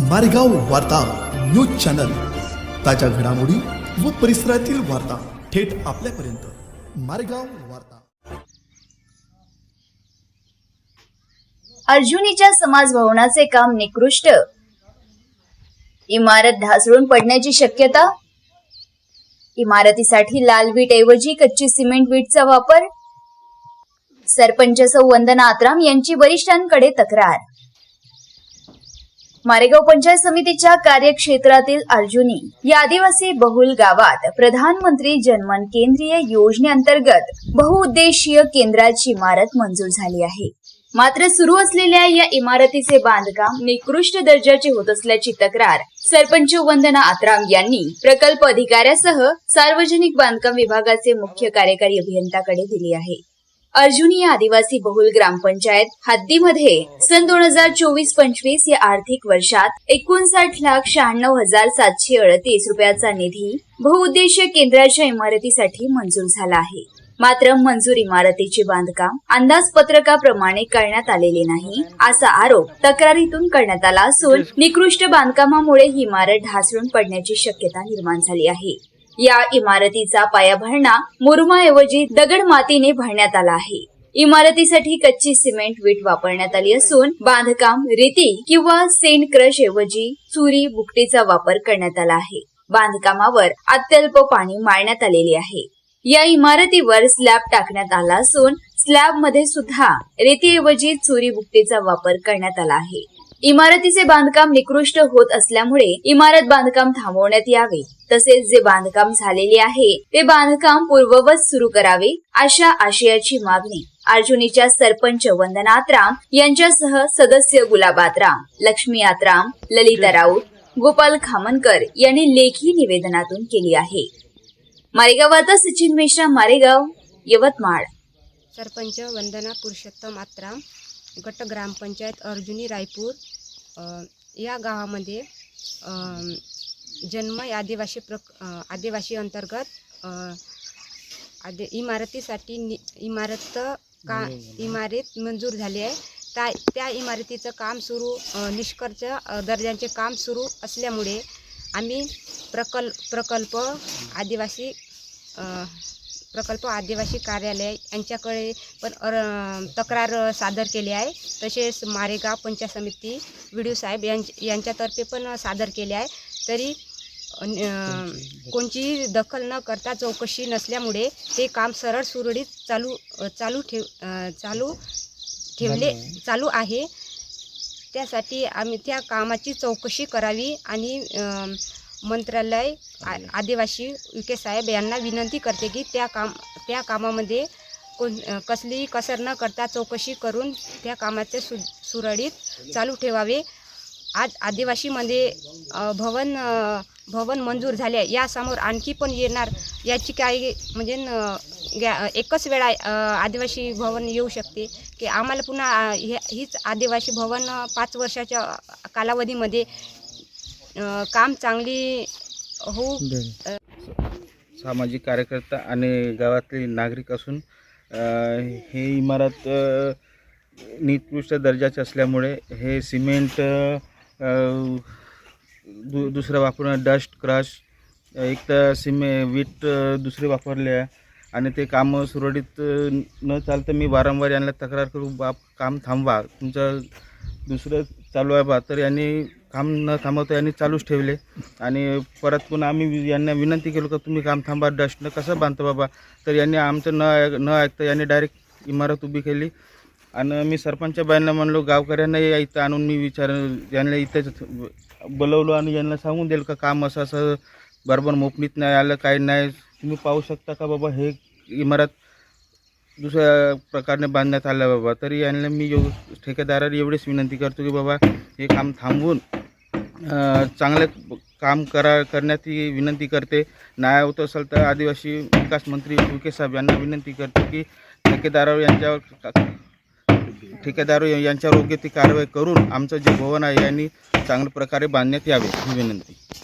मारेगाव वार्ता news channel. ताज्या घडामोडी व परिसरातील वार्ता थेट आपल्यापर्यंत. मारेगाव वार्ता. अर्जुनीच्या समाज भवनाचे काम निकृष्ट. इमारत ढासळून पडण्याची शक्यता. इमारतीसाठी लाल वीट ऐवजी कच्ची सिमेंट वीटचा वापर. सरपंच सौ वंदना आत्राम यांची वरिष्ठांकडे तक्रार. मारेगाव पंचायत समितीच्या कार्यक्षेत्रातील अर्जुनी या आदिवासी बहुल गावात प्रधानमंत्री जनमन केंद्रीय योजनेअंतर्गत बहुउद्देशीय केंद्राची इमारत मंजूर झाली आहे. मात्र सुरू असलेल्या या इमारतीचे बांधकाम निकृष्ट दर्जाचे होत असल्याची तक्रार सरपंच वंदना आत्राम यांनी प्रकल्प अधिकाऱ्यासह सार्वजनिक बांधकाम विभागाचे मुख्य कार्यकारी अभियंताकडे दिली आहे. अर्जुनी या आदिवासी बहुल ग्रामपंचायत हद्दीमध्ये सन दोन हजार चोवीस पंचवीस या आर्थिक वर्षात एकोणसाठ लाख शहाण्णव हजार सातशे अडतीस रुपयाचा निधी बहुउद्देशीय केंद्राच्या इमारतीसाठी मंजूर झाला आहे. मात्र मंजूर इमारतीचे बांधकाम अंदाजपत्रकाप्रमाणे करण्यात आलेले नाही असा आरोप तक्रारीतून करण्यात आला असून निकृष्ट बांधकामामुळे ही इमारत ढासळून पडण्याची शक्यता निर्माण झाली आहे. या इमारतीचा पायाभरणा मुरुमाऐवजी दगड मातीने भरण्यात आला आहे. इमारतीसाठी कच्ची सिमेंट वीट वापरण्यात आली असून बांधकाम रेती किंवा सेंड क्रश ऐवजी चुरी बुकटीचा वापर करण्यात आला आहे. बांधकामावर अत्यल्प पाणी मारण्यात आलेले आहे. या इमारतीवर स्लॅब टाकण्यात आला असून स्लॅबमध्ये सुद्धा रेतीऐवजी चुरी बुकटीचा वापर करण्यात आला आहे. इमारतीचे बांधकाम निकृष्ट होत असल्यामुळे इमारत बांधकाम थांबवण्यात यावे. तसेच जे बांधकाम झालेले आहे ते बांधकाम पूर्ववत सुरू करावे अशा आशयाची मागणी अर्जुनीच्या सरपंच वंदना आत्राम यांच्यासह सदस्य गुलाब आत्राम लक्ष्मी आत्राम ललिता राऊत गोपाल खामनकर यांनी लेखी निवेदनातून केली आहे. मारेगावात सचिन मिश्रा मारेगाव यवतमाळ. सरपंच वंदना पुरुषोत्तम आत्राम. गट ग्रामपंचायत अर्जुनी रायपूर या गावामध्ये जन्म या आदिवासी प्रक आदिवासी अंतर्गत आदि इमारतीसाठी नि इमारत का इमारत मंजूर झाली आहे. त्या त्या इमारतीचं काम सुरू निष्कर्ष दर्जांचे काम सुरू असल्यामुळे आम्ही प्रकल्प प्रकल्प आदिवासी प्रकल्प आदिवासी कार्यालय यांच्याकडे पण अर तक्रार सादर केली आहे. तसेच मारेगाव पंचायत समिती व्हिडिओ साहेब यांच यांच्यातर्फे पण सादर केले आहे. तरी अन- कोणची दखल न करता चौकशी नसल्यामुळे ते काम सरळ सुरळीत चालू चालू ठेव चालू ठेवले चालू आहे. त्यासाठी आम्ही त्या कामाची चौकशी करावी आणि मंत्रालय आ- आदिवासी विखे साहेब यांना विनंती करते की त्या काम त्या कामामध्ये कोण कसलीही कसर न करता चौकशी करून त्या कामाचे सु सुरळीत चालू ठेवावे. आज आदिवासीमध्ये भवन भवन मंजूर झाले. यासमोर आणखी पण येणार याची काही म्हणजे न- गॅ- एकच वेळा आदिवासी भवन येऊ शकते. की आम्हाला पुन्हा हे हीच आदिवासी भवन पाच वर्षाच्या कालावधीमध्ये अ, काम चांगली होऊ सामाजिक कार्यकर्ता आणि गावातले नागरिक असून अ, हे इमारत अ, निकृष्ट दर्जाचे असल्यामुळे हे सिमेंट अ, दु दुसरं वापरून डस्ट क्रश एक तर सिमे वीट अ, दुसरे वापरले आहे आणि ते काम सुरळीत अ, न चालतं मी वारंवार यांना तक्रार करू बाप काम थांबवा. तुमचं दुसरं चालू आहे बा तर यांनी काम न थांबवता यांनी चालूच ठेवले. आणि परत पुन्हा आम्ही यांना विनंती केलो का तुम्ही काम थांबा डस्टनं कसं बांधतो बाबा? तर यांनी आमचं न ऐक न ऐकता यांनी डायरेक्ट इमारत उभी केली. आणि मी सरपंच बाईंना म्हणलो गावकऱ्यांना या इथं आणून मी विचार यांना इथंच बोलवलो आणि यांना सांगून दिलं का काम असं असं बरोबर मोपणीत नाही आलं काही नाही. तुम्ही पाहू शकता का बाबा हे इमारत दुसऱ्या प्रकारे बांधण्यात आलं बाबा. तरी यांना मी योग ठेकेदाराला एवढीच विनंती करतो की बाबा हे काम थांबवून चांगलं काम करा करण्याची विनंती करते. नाही होत असेल तर आदिवासी विकास मंत्री विके साहेब यांना विनंती करतो की ठेकेदारावर यांच्यावर ठेकेदार यांच्यावर योग्य ती कारवाई करून आमचं जे भवन आहे यांनी चांगल्या प्रकारे बांधण्यात यावे ही विनंती.